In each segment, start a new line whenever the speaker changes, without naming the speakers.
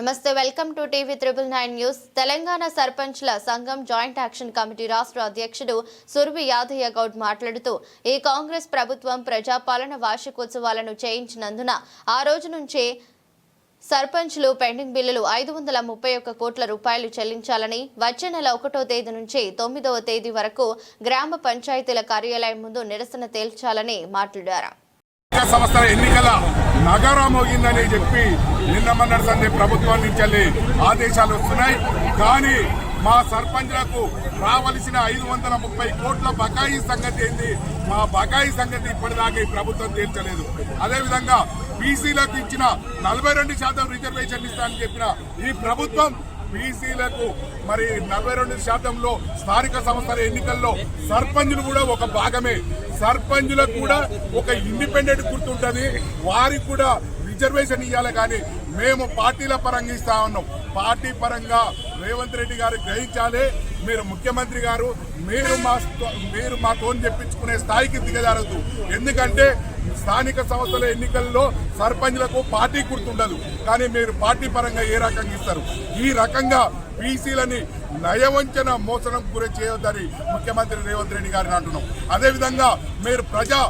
నమస్తే welcome to TV triple nine news. Telangana సర్పంచ్ల సంఘం జాయింట్ యాక్షన్ కమిటీ రాష్ట్ర అధ్యక్షుడు సుర్వి యాదయ్య గౌడ్ మాట్లాడుతూ ఈ కాంగ్రెస్ ప్రభుత్వం ప్రజాపాలన వార్షికోత్సవాలను చేయించినందున ఆ రోజు నుంచే సర్పంచ్లు పెండింగ్ బిల్లులు ఐదు వందల ముప్పై ఒక్క కోట్ల రూపాయలు చెల్లించాలని వచ్చే నెల ఒకటో తేదీ నుంచి తొమ్మిదవ తేదీ వరకు గ్రామ పంచాయతీల కార్యాలయం ముందు నిరసన తేల్చాలని మాట్లాడారు.
ఎన్నికల సంస్థల ఎన్నికల నగరా మోగిందని చెప్పి నిన్న మొన్నటి సంది ప్రభుత్వం నుంచి ఆదేశాలు వస్తున్నాయి. కానీ మా సర్పంచ్లకు రావలసిన ఐదు వందల ముప్పై కోట్ల బకాయి సంగతి ఏంది? మా బకాయి సంగతి ఇప్పటిదాకా ఈ ప్రభుత్వం తీర్చలేదు. అదేవిధంగా బీసీలకు ఇచ్చిన నలభై రెండు శాతం రిజర్వేషన్ ఇస్తానని చెప్పిన ఈ ప్రభుత్వం బీసీలకు మరి నలభై రెండు శాతంలో స్థానిక సంస్థల ఎన్నికల్లో సర్పంచులు కూడా ఒక భాగమే. సర్పంచులకు కూడా ఒక ఇండిపెండెంట్ గుర్తుంటుంది. వారికి కూడా రిజర్వేషన్ ఇవ్వాలి కానీ మేము పార్టీల పరంగా ఇస్తా ఉన్నాం. పార్టీ పరంగా రేవంత్ రెడ్డి గారు గ్రహించాలి. మీరు ముఖ్యమంత్రి గారు మీరు మా మీరు మాతో చెప్పించుకునే స్థాయికి దిగజారదు ఎందుకంటే స్థానిక సంస్థల ఎన్నికల్లో సర్పంచ్లకు పార్టీ గుర్తుండదు. కానీ మీరు పార్టీ పరంగా ఏ రకంగా ఇస్తారు? ఈ రకంగా బీసీలని నయవంచన మోసనం గురి చేయొద్దని ముఖ్యమంత్రి రేవంత్ రెడ్డి గారిని అంటున్నాం. అదేవిధంగా మీరు ప్రజా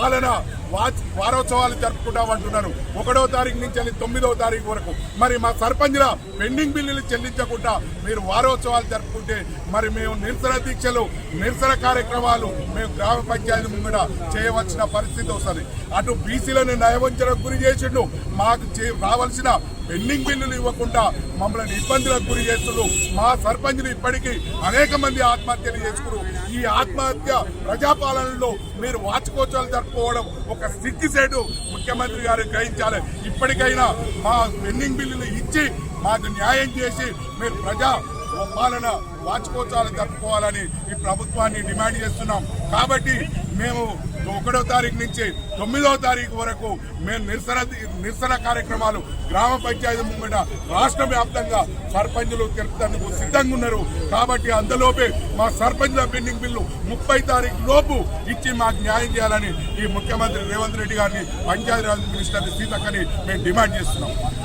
పాలన వాచ్ వారోత్సవాలు జరుపుకుంటామంటున్నారు ఒకటో తారీఖు నుంచి వెళ్ళి తొమ్మిదవ తారీఖు వరకు. మరి మా సర్పంచ్ల పెండింగ్ బిల్లులు చెల్లించకుండా మీరు వారోత్సవాలు జరుపుకుంటే మరి మేము నిరసన దీక్షలు నిరసన కార్యక్రమాలు మేము గ్రామ పంచాయతీ ముంగడ చేయవలసిన పరిస్థితి వస్తుంది. అటు బీసీలను నయవంచడం గురి చేసిండు. మాకు చే- రావాల్సిన పెండింగ్ బిల్లులు ఇవ్వకుండా మమ్మల్ని ఇబ్బందులకు గురి చేస్తున్నారు. మా సర్పంచ్లు ఇప్పటికీ అనేక మంది ఆత్మహత్యలు చేసుకున్నారు. ఈ ఆత్మహత్య ప్రజాపాలనలో మీరు వార్షికోత్సవాలు జరుపుకోవడం ఒక సిగ్గుసేటు ముఖ్యమంత్రి గారు గ్రహించాలి. ఇప్పటికైనా మా పెండింగ్ బిల్లులు ఇచ్చి మాకు న్యాయం చేసి మీరు ప్రజా పాలన వాచుకోవచ్చాలని తప్పుకోవాలని ఈ ప్రభుత్వాన్ని డిమాండ్ చేస్తున్నాం. కాబట్టి మేము ఒకటో తారీఖు నుంచి తొమ్మిదవ తారీఖు వరకు మేము నిరసన నిరసన కార్యక్రమాలు గ్రామ పంచాయతీ ముంగట రాష్ట్ర వ్యాప్తంగా సర్పంచులు తెలుపుతందుకు సిద్ధంగా ఉన్నారు. కాబట్టి అందులోపే మా సర్పంచుల పెండింగ్ బిల్లు ముప్పై తారీఖు లోపు ఇచ్చి మాకు న్యాయం చేయాలని ఈ ముఖ్యమంత్రి రేవంత్ రెడ్డి గారిని పంచాయతీరాజ్ మినిస్టర్ సీతక్కని మేము డిమాండ్ చేస్తున్నాం.